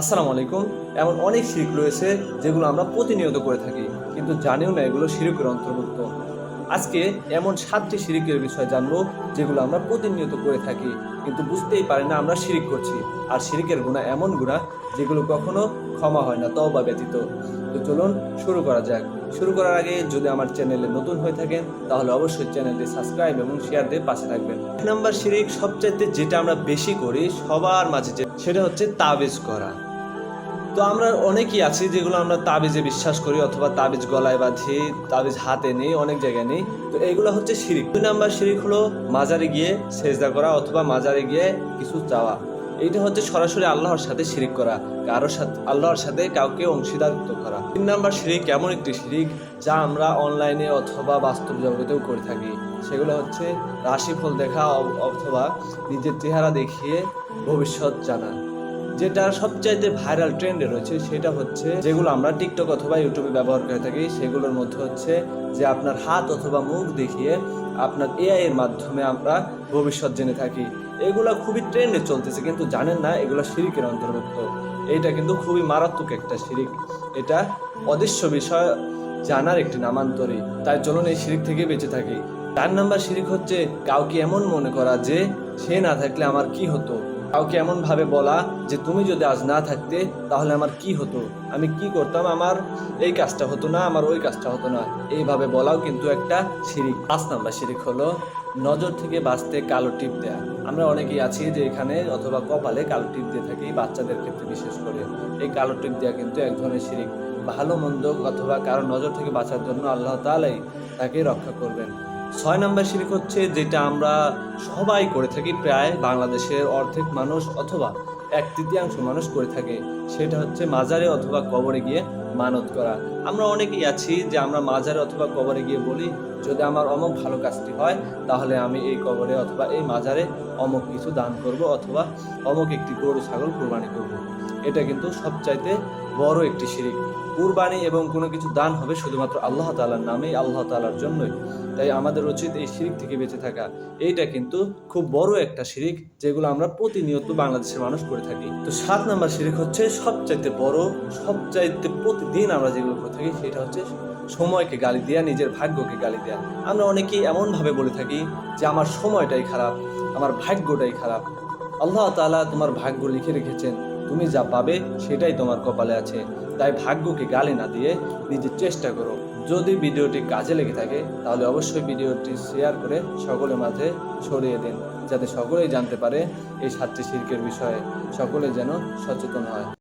আসসালামু আলাইকুম। এমন অনেক শিরিক রয়েছে যেগুলো আমরা প্রতিনিয়ত করে থাকি, কিন্তু জানিও না এগুলো শিরিকের অন্তর্ভুক্ত। আজকে এমন সাতটি শিরিকের বিষয় জানব, যেগুলো আমরা প্রতিনিয়ত করে থাকি, কিন্তু বুঝতেই পারি না আমরা শিরিক করছি। আর শিরিকের গুণা এমন গুণা, যেগুলো কখনো ক্ষমা হয় না, তওবা ব্যতীত। তো চলুন শুরু করা যাক। শুরু করার আগে যদি আমার চ্যানেলে নতুন হয়ে থাকেন, তাহলে অবশ্যই চ্যানেলটি সাবস্ক্রাইব এবং শেয়ার দিয়ে পাশে থাকবেন। এক নম্বর শিরিক সবচাইতে যেটা আমরা বেশি করি, সবার মাঝে সেটা হচ্ছে তাবিজ করা। তো আমরা অনেকেই আছি যেগুলো আমরা তাবিজে বিশ্বাস করি অথবা তাবিজ গলায় বাঁধি, তাবিজ হাতে নেই, অনেক জায়গায় নেই। তো এগুলো হচ্ছে শিরিক। দুই নাম্বার শিরিক হলো মাজারে গিয়ে সেজদা করা অথবা মাজারে গিয়ে কিছু চাওয়া। এইটা হচ্ছে সরাসরি আল্লাহর সাথে শিরিক করা কারোর সাথে, আল্লাহর সাথে কাউকে অংশীদারিত্ব করা। তিন নাম্বার শিরিক এমন একটি শিরিক যা আমরা অনলাইনে অথবা বাস্তব জগতেও করে থাকি। সেগুলো হচ্ছে রাশিফল দেখা অথবা নিজের চেহারা দেখিয়ে ভবিষ্যৎ জানা। যেটা সবচাইতে ভাইরাল ট্রেন্ডে রয়েছে সেটা হচ্ছে যেগুলো আমরা টিকটক অথবা ইউটিউবে ব্যবহার করে থাকি, সেগুলোর মধ্যে হচ্ছে যে আপনার হাত অথবা মুখ দেখিয়ে আপনার এআই এর মাধ্যমে আমরা ভবিষ্যৎ জেনে থাকি। এগুলো খুবই ট্রেন্ডে চলতেছে, কিন্তু জানেন না, এগুলো শিরিকের অন্তর্ভুক্ত। এটা কিন্তু খুবই মারাত্মক একটা শিরিক। এটা অদৃশ্য বিষয়, জানার একটি নামান্তরী। তাই চলুন এই শিরিক থেকে বেঁচে থাকি। চার নাম্বার শিরিক হচ্ছে, কাউকে এমন মনে করা যে সে না থাকলে আমার কি হতো? কাউকে এমন ভাবে বলা যে তুমি যদি আজ না থাকতে, তাহলে আমার কি হতো? আমি কি করতাম? আমার এই কাজটা হতো না, আমার ওই কাজটা হতো না। এইভাবে বলাও কিন্তু একটা শিরিক। পাঁচ নাম্বার শিরিক হলো, নজর থেকে বাঁচতে কালো টিপ দেয়া। আমরা অনেকেই আছি যে এখানে অথবা কপালে কালো টিপ দিয়ে থাকি, বাচ্চাদের ক্ষেত্রে বিশেষ করে। এই কালো টিপ দেওয়া কিন্তু এক ধরনের শিরিক। ভালো, মন্দ অথবা কারও নজর থেকে বাঁচার জন্য আল্লাহ তালাই তাকে রক্ষা করবেন। ছয় নম্বর শিরিক হচ্ছে যেটা আমরা সবাই করে থাকি, প্রায় বাংলাদেশের অর্ধেক মানুষ অথবা এক তৃতীয়াংশ মানুষ করে থাকে। সেটা হচ্ছে মাজারে অথবা কবরে গিয়ে মানত করা। আমরা অনেকেই আছি যে আমরা মাজারে অথবা কবরে গিয়ে বলি, যদি আমার অমুক ভালো কাজটি হয়, তাহলে আমি এই কবরে অথবা এই মাজারে অমুক কিছু দান করব অথবা অমুক একটি গরু, ছাগল কোরবানি করব। এটা কিন্তু সবচাইতে বড় একটি শিরিক। কুরবানি এবং কোনো কিছু দান হবে শুধুমাত্র আল্লাহ তাআলার নামেই, আল্লাহ তাআলার জন্যই। তাই আমাদের উচিত এই শিরিক থেকে বেঁচে থাকা। এইটা কিন্তু খুব বড় একটা শিরিক যেগুলো আমরা প্রতিনিয়ত বাংলাদেশের মানুষ করে থাকি। তো সাত নাম্বার শিরিক হচ্ছে সবচাইতে বড়, সবচাইতে প্রতিদিন আমরা যেগুলো করে থাকি সেটা হচ্ছে সময়কে গালি দেওয়া নিজের ভাগ্যকে গালি দেওয়া আমরা অনেকেই এমনভাবে বলে থাকি যে, আমার সময়টাই খারাপ, আমার ভাগ্যটাই খারাপ। আল্লাহ তাআলা তোমার ভাগ্য লিখে রেখেছেন তুমি যা পাবে সেটাই তোমার কপালে আছে। তাই ভাগ্যকে গালি না দিয়ে নিজের চেষ্টা করো। যদি ভিডিওটি কাজে লেগে থাকে, তাহলে অবশ্যই ভিডিওটি শেয়ার করে সকলের মাঝে ছড়িয়ে দিন, যাতে সকলেই জানতে পারে এই সাতটি শিল্পের বিষয়ে। সকলে যেন সচেতন হয়।